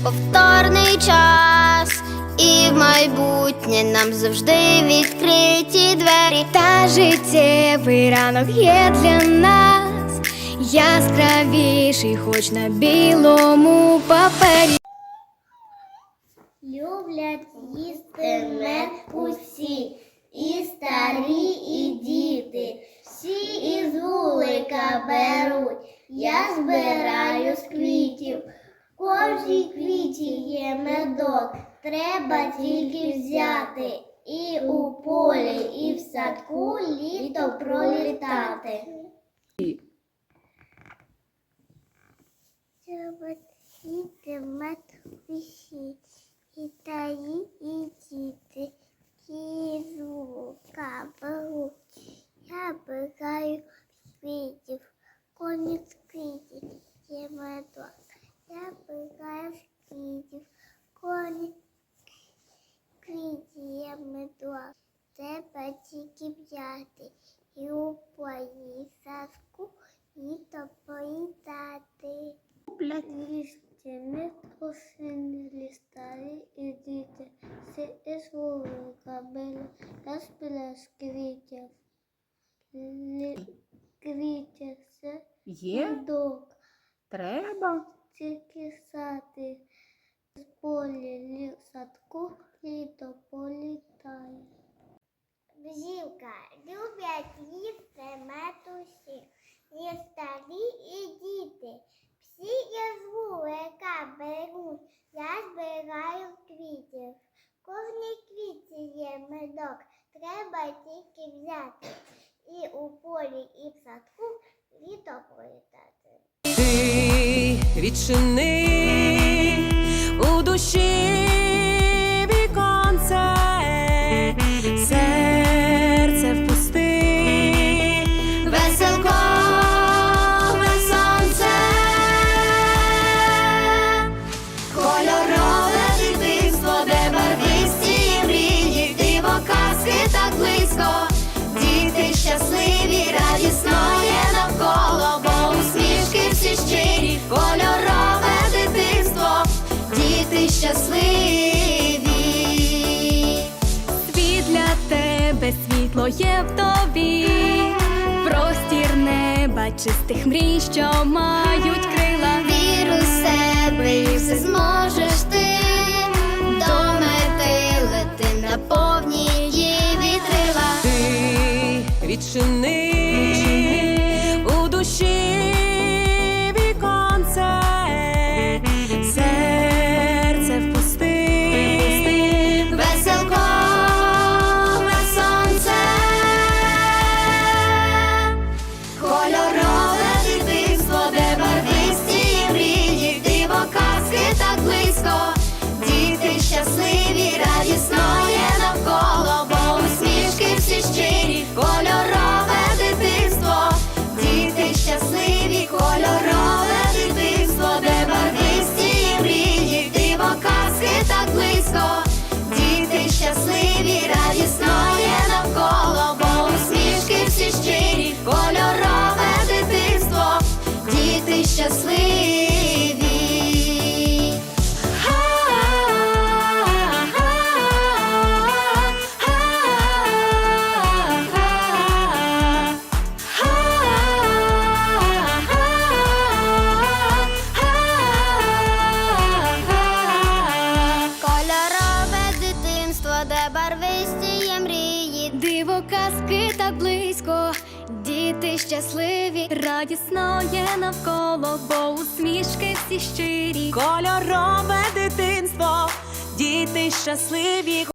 Повторний час, і в майбутнє нам завжди відкриті двері. Та життєвий ранок є для нас яскравіший, хоч на білому папері. Люблять їсти мед усі, і старі, і діти, всі із вулика беруть, я збираю сквіт. Кожній квіті є медок, треба тільки взяти. І у полі, і в садку літо пролітати. Треба їсти мед усі, і таї, і діти, і звука беруть. Я бігаю квітів, коні квітів, є медок. Я квітів, коні з є медок. Треба тільки взяти і у полі садку літо поїдати. Куплять Їсти не просини лістарі і діти, все із вулика били, я спіла з квітів. Квітів все Є? медок, Треба? тільки сади. З полі садку літо політає. Бжілка люблять їсти метусі, є старі і діти. Всі із вулика беруть, я збираю квітів. Кожній квіті є медок, треба тільки взяти. І у полі, і в садку літо політати. Ти відчини світло є в тобі, простір неба, чистих мрій, що мають крила. Віру в себе і все зможеш ти. До мети лети на повні її вітрила. ти відчини близько, діти щасливі, радісно є навколо, бо усмішки всі щирі. кольорове дитинство, діти щасливі.